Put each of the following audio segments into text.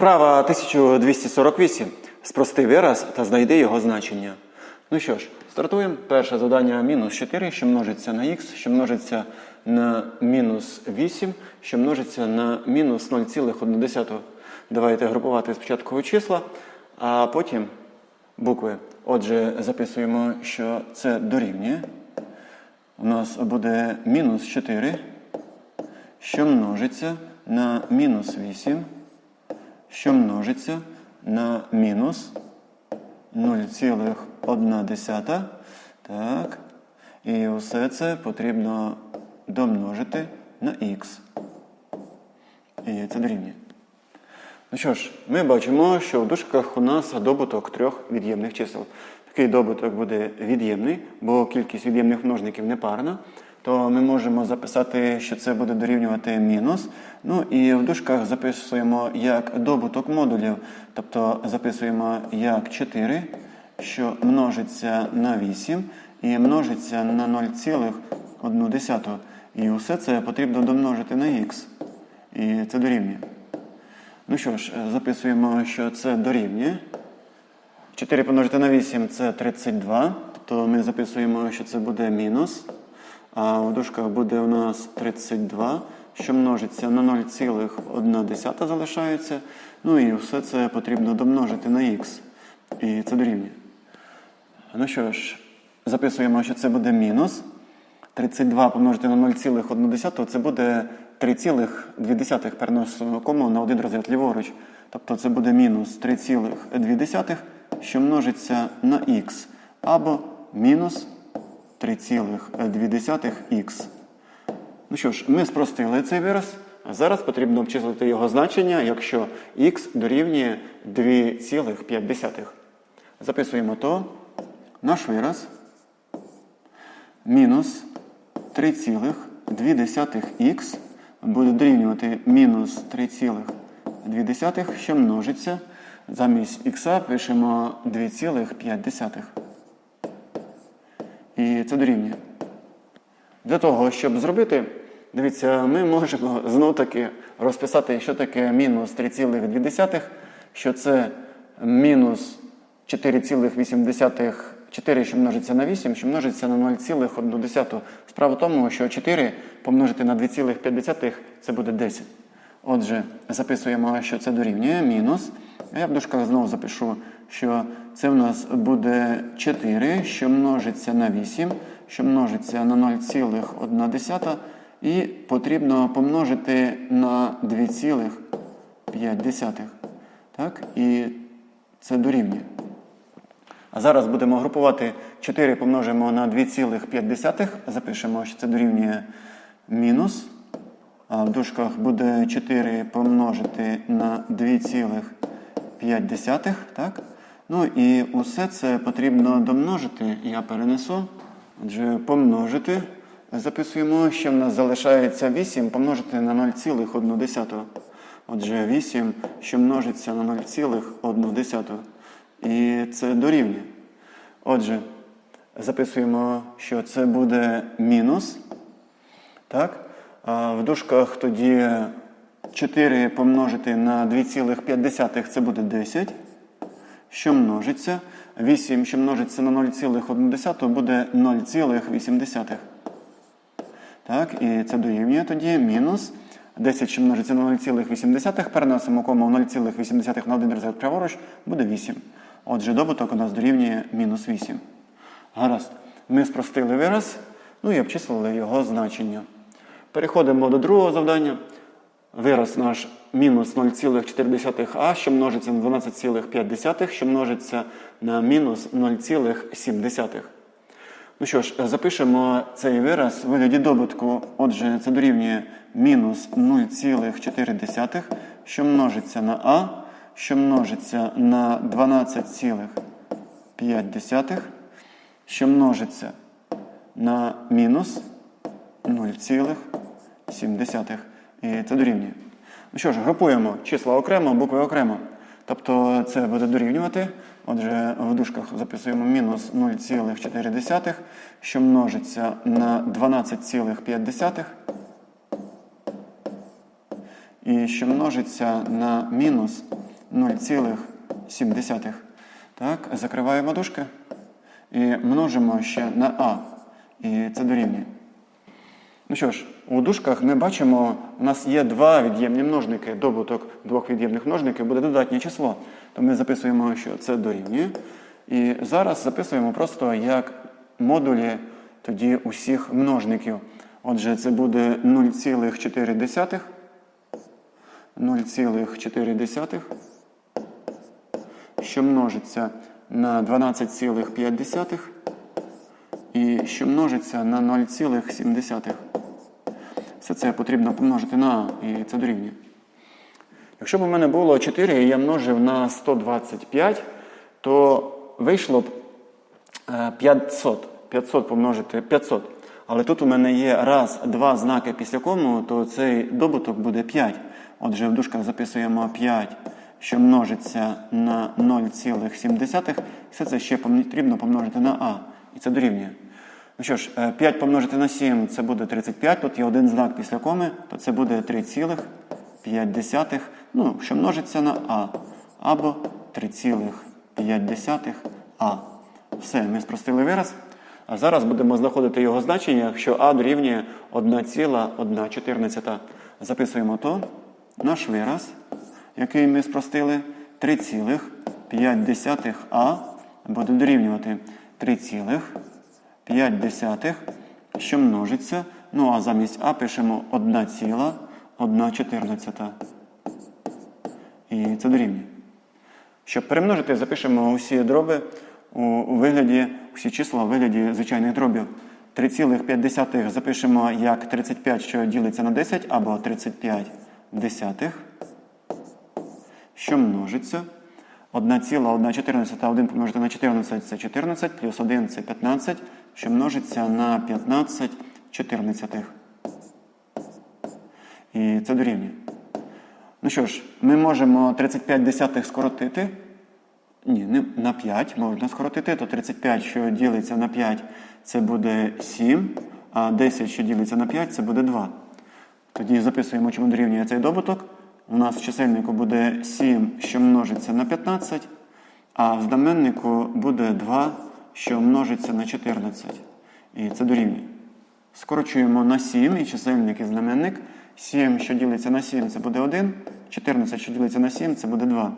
Вправа 1248. Спрости вираз та знайди його значення. Ну що ж, стартуємо. Перше завдання мінус 4, що множиться на х, що множиться на мінус 8, що множиться на мінус 0,1. Давайте групувати спочатку числа, а потім букви. Отже, записуємо, що це дорівнює. У нас буде мінус 4, що множиться на мінус 8 що множиться на мінус 0,1. Так. І усе це потрібно домножити на х. І це дорівнює. Ну що ж, ми бачимо, що в дужках у нас добуток трьох від'ємних чисел. Такий добуток буде від'ємний, бо кількість від'ємних множників не парна. То ми можемо записати, що це буде дорівнювати мінус. Ну і в дужках записуємо як добуток модулів, тобто записуємо як 4, що множиться на 8 і множиться на 0,1. І усе це потрібно домножити на х. І це дорівнює. Ну що ж, записуємо, що це дорівнює. 4 помножити на 8 це 32. Тобто ми записуємо, що це буде мінус. А в дужках буде у нас 32, що множиться на 0,1 залишається. Ну і все це потрібно домножити на х. І це дорівнює. Ну що ж, записуємо, що це буде мінус. 32 помножити на 0,1 це буде 3,2 переносимо кому на один розряд ліворуч. Тобто це буде мінус 3,2, що множиться на х. Або мінус 3,2х. Ну що ж, ми спростили цей вираз. А зараз потрібно обчислити його значення, якщо х дорівнює 2,5. Записуємо то наш вираз мінус 3,2х буде дорівнювати мінус 3,2, що множиться. Замість х пишемо 2,5. І це дорівнює. Для того, щоб зробити, дивіться, ми можемо знов-таки розписати, що таке мінус 3,2, що це мінус 4,8, 4, що множиться на 8, що множиться на 0,1. Справа в тому, що 4 помножити на 2,5 це буде 10. Отже, записуємо, що це дорівнює мінус. А я в дужках знову запишу, що це в нас буде 4, що множиться на 8, що множиться на 0,1. І потрібно помножити на 2,5. Так? І це дорівнює. А зараз будемо групувати 4 помножимо на 2,5. Запишемо, що це дорівнює мінус. А в дужках буде 4 помножити на 2,5. Так? Ну і усе це потрібно домножити. Я перенесу. Отже, помножити. Записуємо, що в нас залишається 8 помножити на 0,1. Отже, 8, що множиться на 0,1. І це дорівнює. Отже, записуємо, що це буде мінус. Так? А в дужках тоді 4 помножити на 2,5 це буде 10. Що множиться? 8, що множиться на 0,1 буде 0,8. Так, і це дорівнює тоді мінус. 10, що множиться на 0,8, переносимо кому 0,8 на один розряд праворуч, буде 8. Отже, добуток у нас дорівнює мінус 8. Гаразд. Ми спростили вираз, ну і обчислили його значення. Переходимо до другого завдання. Вираз наш мінус 0,4а, що множиться на 12,5, що множиться на мінус 0,7. Ну що ж, запишемо цей вираз в вигляді добутку. Отже, це дорівнює мінус 0,4, що множиться на а, що множиться на 12,5, що множиться на мінус 0,7. І це дорівнює. Ну що ж, групуємо числа окремо, букви окремо. Тобто це буде дорівнювати. Отже, в дужках записуємо мінус 0,4, що множиться на 12,5. І що множиться на мінус 0,7. Так, закриваємо дужки і множимо ще на А. І це дорівнює. Ну що ж, у дужках ми бачимо, у нас є два від'ємні множники. Добуток двох від'ємних множників буде додатнє число. То ми записуємо, що це дорівнює. І зараз записуємо просто як модулі тоді усіх множників. Отже, це буде 0,4. 0,4, що множиться на 12,5 і що множиться на 0,7. Все це потрібно помножити на А, і це дорівнює. Якщо б у мене було 4 і я множив на 125, то вийшло б е, 500. 500 помножити 500. Але тут у мене є раз, два знаки після кому, то цей добуток буде 5. Отже, в дужках записуємо 5, що множиться на 0,7. Все це ще потрібно помножити на А. І це дорівнює. Ну що ж, е, 5 помножити на 7 це буде 35. Тут є один знак після коми, то це буде 3,5. Ну, що множиться на А. Або 3,5 А. Все, ми спростили вираз. А зараз будемо знаходити його значення, якщо А дорівнює 1,114. Записуємо то. Наш вираз, який ми спростили, 3,5А буде дорівнювати 3,5, що множиться. Ну а замість А пишемо 1,114. І це дорівнює. Щоб перемножити, запишемо усі дроби у вигляді, усі числа у вигляді звичайних дробів. 3,5 запишемо як 35, що ділиться на 10, або 35 десятих, що множиться. 1,114, 1 помножити на 14 це 14, плюс 1 це 15, що множиться на 15 чотирнадцятих. І це дорівнює. Ну що ж, ми можемо 35 десятих скоротити. Ні, не на 5 можна скоротити, то 35, що ділиться на 5, це буде 7, а 10, що ділиться на 5, це буде 2. Тоді записуємо, чому дорівнює цей добуток. У нас в чисельнику буде 7, що множиться на 15, а в знаменнику буде 2, що множиться на 14. І це дорівнює. Скорочуємо на 7 і чисельник і знаменник. 7, що ділиться на 7, це буде 1. 14, що ділиться на 7, це буде 2.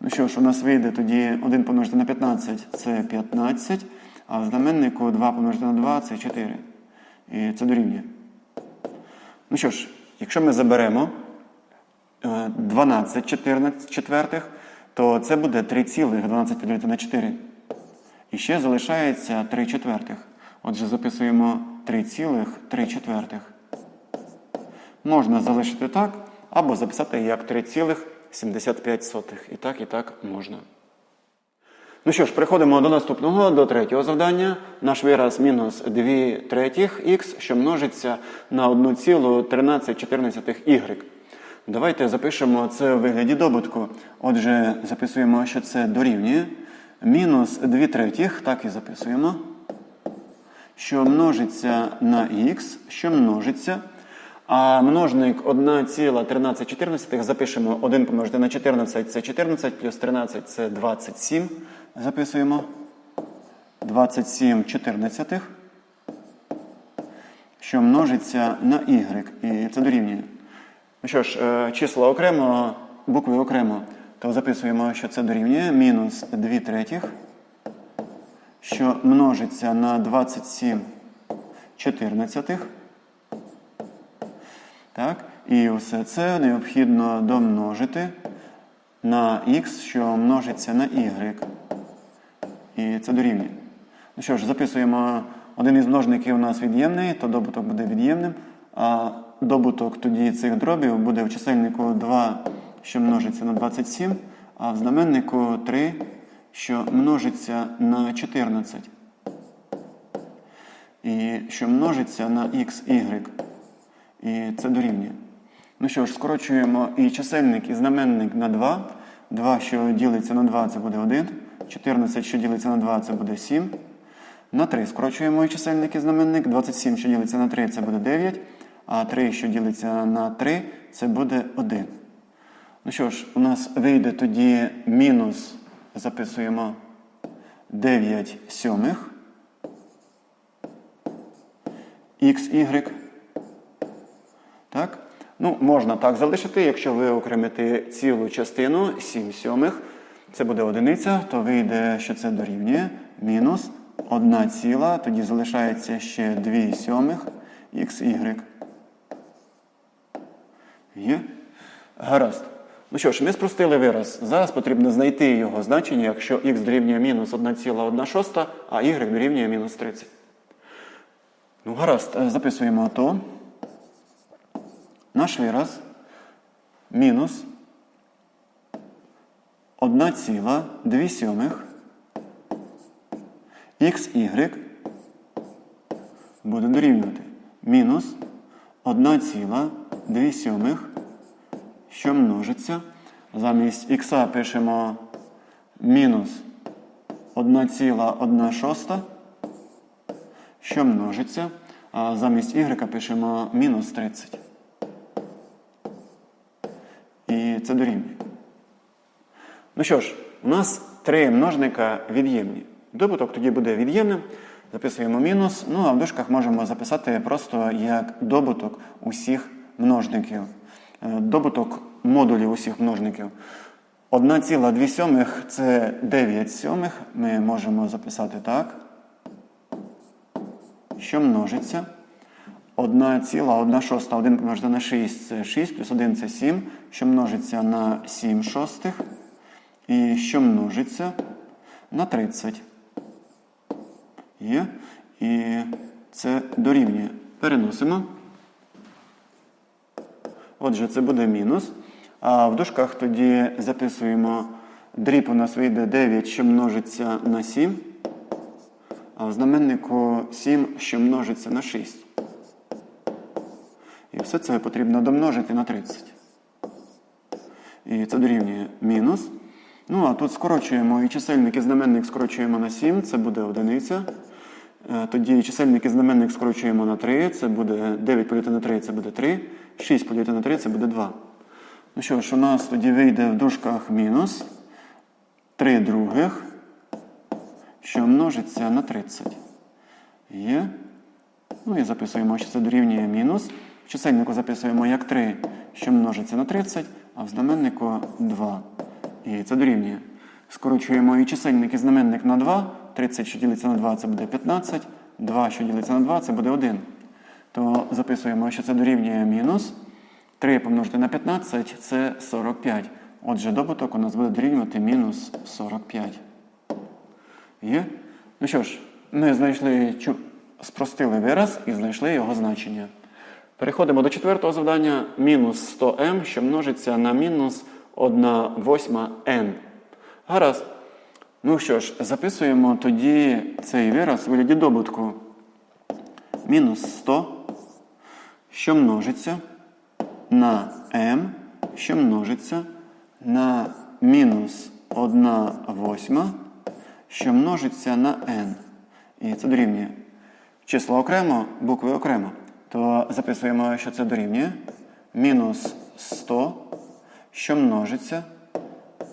Ну що ж, у нас вийде тоді 1 помножити на 15 це 15, а в знаменнику 2 помножити на 2 це 4. І це дорівнює. Ну що ж, якщо ми заберемо 12 14 четвертих, то це буде 3,12 поділити на 4. І ще залишається 3 четвертих. Отже, записуємо 3,3 четвертих. Можна залишити так, або записати як 3,75. І так, і так можна. Ну що ж, переходимо до наступного, до третього завдання. Наш вираз мінус 2 третіх х, що множиться на 1,1314 y. Давайте запишемо це в вигляді добутку. Отже, записуємо, що це дорівнює. Мінус 2 третіх, так і записуємо. Що множиться на х, що множиться. А множник 1,1314 запишемо 1 помножити на 14 це 14, плюс 13 це 27. Записуємо 27 чотирнадцятих, що множиться на y. І це дорівнює. Ну що ж, е, числа окремо, букви окремо, то записуємо, що це дорівнює мінус 2 третіх, що множиться на 27 чотирнадцятих. Так? І все це необхідно домножити на х, що множиться на y. І це дорівнює. Ну що ж, записуємо один із множників у нас від'ємний, то добуток буде від'ємним. А добуток тоді цих дробів буде в чисельнику 2, що множиться на 27, а в знаменнику 3, що множиться на 14. І що множиться на xy. І це дорівнює. Ну що ж, скорочуємо і чисельник, і знаменник на 2. 2, що ділиться на 2, це буде 1. 14, що ділиться на 2, це буде 7. На 3 скорочуємо і чисельник і знаменник. 27, що ділиться на 3, це буде 9. А 3, що ділиться на 3, це буде 1. Ну що ж, у нас вийде тоді мінус, записуємо 9 сьомих. XY. Так? Ну, можна так залишити, якщо ви окремите цілу частину 7 сьомих, це буде одиниця, то вийде, що це дорівнює мінус 1 ціла, тоді залишається ще 2 сьомих XY. Є? Гаразд. Ну що ж, ми спростили вираз. Зараз потрібно знайти його значення, якщо x дорівнює мінус 1,1 шоста, а y дорівнює мінус 30. Ну, гаразд, е, записуємо то. Наш вираз мінус 1,2 сьомих xy буде дорівнювати мінус 1,2 сьомих, що множиться. Замість х пишемо мінус 1,1 шоста, що множиться. А замість y пишемо мінус 30. І це дорівнює. Ну що ж, у нас три множника від'ємні. Добуток тоді буде від'ємним. Записуємо мінус. Ну а в дужках можемо записати просто як добуток усіх множників. Е, Добуток модулів усіх множників. 1,2 сьомих це 9 сьомих. Ми можемо записати так. Що множиться? 1,1 шоста, 1 помножити на 6 це 6, плюс 1 це 7, що множиться на 7 шостих. І що множиться на 30. Є. І це дорівнює. Переносимо. Отже, це буде мінус. А в дужках тоді записуємо дріб у нас вийде 9, що множиться на 7. А в знаменнику 7, що множиться на 6. І все це потрібно домножити на 30. І це дорівнює мінус. Ну, а тут скорочуємо і чисельник і знаменник скорочуємо на 7, це буде одиниця. Е, Тоді чисельник і знаменник скорочуємо на 3, це буде 9 поділити на 3, це буде 3. 6 поділити на 3, це буде 2. Ну що ж, у нас тоді вийде в дужках мінус 3 других, що множиться на 30. Є. Ну і записуємо, що це дорівнює мінус. В чисельнику записуємо як 3, що множиться на 30, а в знаменнику 2. І це дорівнює. Скорочуємо і чисельник, і знаменник на 2. 30, що ділиться на 2, це буде 15. 2, що ділиться на 2, це буде 1. То записуємо, що це дорівнює мінус. 3 помножити на 15 це 45. Отже, добуток у нас буде дорівнювати мінус 45. Є? Ну що ж, ми знайшли, спростили вираз і знайшли його значення. Переходимо до четвертого завдання. Мінус 100m, що множиться на мінус 1 восьма n. Гаразд. Ну що ж, записуємо тоді цей вираз у вигляді добутку. Мінус 100, що множиться на m, що множиться на мінус 1 восьма, що множиться на n. І це дорівнює. Числа окремо, букви окремо. То записуємо, що це дорівнює. Мінус 100, що множиться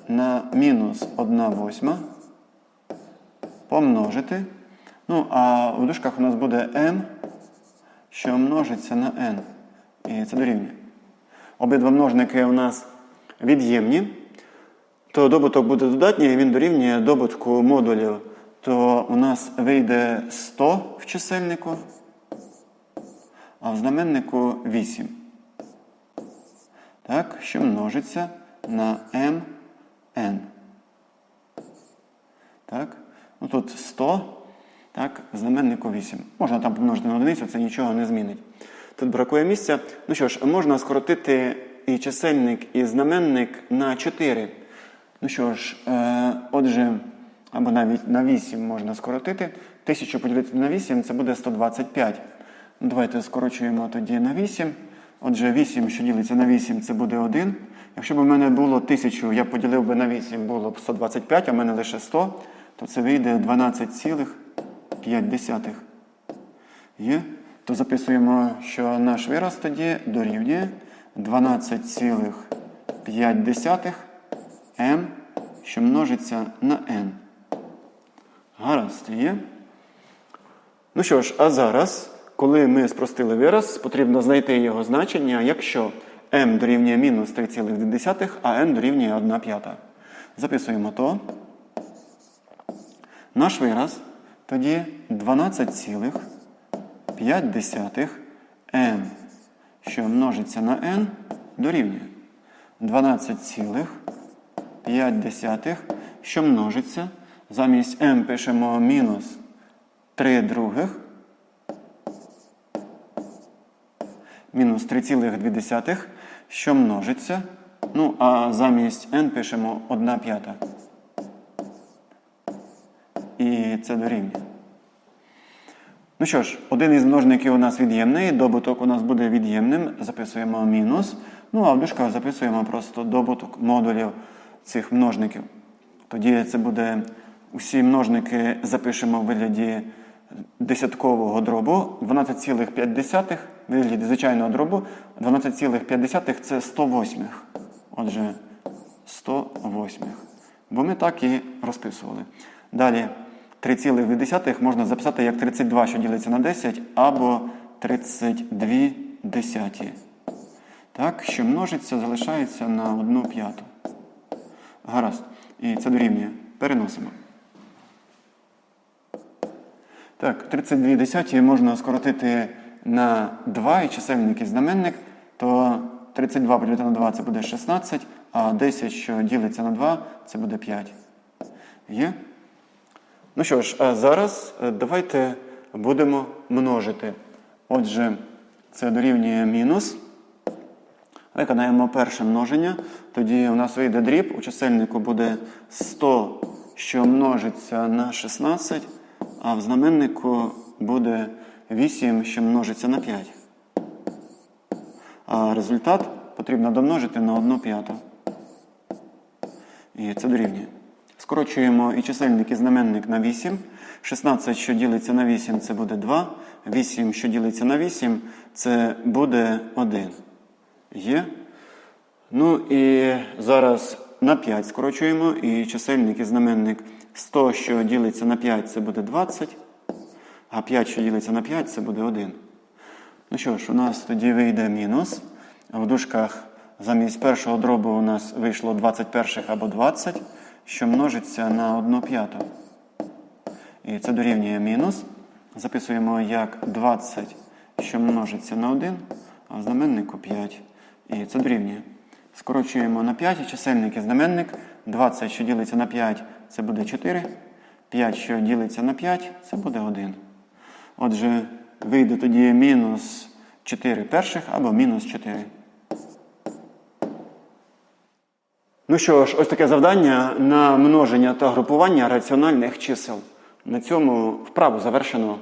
на мінус 1 восьма помножити. Ну, а в дужках у нас буде m, що множиться на n. І це дорівнює. Обидва множники у нас від'ємні, то добуток буде додатній, і він дорівнює добутку модулів. То у нас вийде 100 в чисельнику, а в знаменнику 8. Так, що множиться на mn. Так? Ну тут 100, так, знаменнику 8. Можна там помножити на одиницю, це нічого не змінить. Тут бракує місця. Ну що ж, можна скоротити і чисельник, і знаменник на 4. Ну що ж, е, отже, або навіть на 8 можна скоротити. 1000 поділити на 8 це буде 125. Ну, давайте скорочуємо тоді на 8. Отже, 8, що ділиться на 8, це буде 1. Якщо б у мене було 1000, я поділив би на 8, було б 125, а в мене лише 100, то це вийде 12,5. Є? То записуємо, що наш вираз тоді дорівнює 5 десятих m, що множиться на n. Гаразд є. Ну що ж, а зараз, коли ми спростили вираз, потрібно знайти його значення, якщо m дорівнює мінус 3,2, а n дорівнює 1 п'ята. Записуємо то. Наш вираз тоді 12,5 m, що множиться на n, дорівнює 12,5, що множиться. Замість m пишемо мінус 3 других. Мінус 3,2, що множиться. Ну, а замість n пишемо 1 п'ята. І це дорівнює. Ну що ж, один із множників у нас від'ємний, добуток у нас буде від'ємним, записуємо мінус. Ну, а в дужках записуємо просто добуток модулів цих множників. Тоді це буде усі множники запишемо в вигляді десяткового дробу. 12,5 в вигляді звичайного дробу. 12,5 це 108. Отже, 108. Бо ми так і розписували. Далі 3,2 можна записати як 32, що ділиться на 10, або 32 десяті. Так, що множиться, залишається на 1 п'яту. Гаразд. І це дорівнює. Переносимо. Так, 32 десяті можна скоротити на 2 і чисельник і знаменник, то 32 поділити на 2 це буде 16, а 10, що ділиться на 2, це буде 5. Є? Ну що ж, а зараз е, давайте будемо множити. Отже, це дорівнює мінус. Виконаємо перше множення. Тоді у нас вийде дріб. У чисельнику буде 100, що множиться на 16, а в знаменнику буде 8, що множиться на 5. А результат потрібно домножити на 1 п'яту. І це дорівнює. Скорочуємо і чисельник, і знаменник на 8. 16, що ділиться на 8, це буде 2. 8, що ділиться на 8, це буде 1. Є. Ну і зараз на 5 скорочуємо, і чисельник, і знаменник 100, що ділиться на 5, це буде 20. А 5, що ділиться на 5, це буде 1. Ну що ж, у нас тоді вийде мінус. В дужках замість першого дробу у нас вийшло 21 або 20, що множиться на 1 п'яту. І це дорівнює мінус. Записуємо як 20, що множиться на 1, а в знаменнику 5. І це дорівнює. Скорочуємо на 5 і чисельник і знаменник. 20, що ділиться на 5, це буде 4. 5, що ділиться на 5, це буде 1. Отже, вийде тоді мінус 4 перших або мінус 4. Ну що ж, ось таке завдання на множення та групування раціональних чисел. На цьому вправу завершено.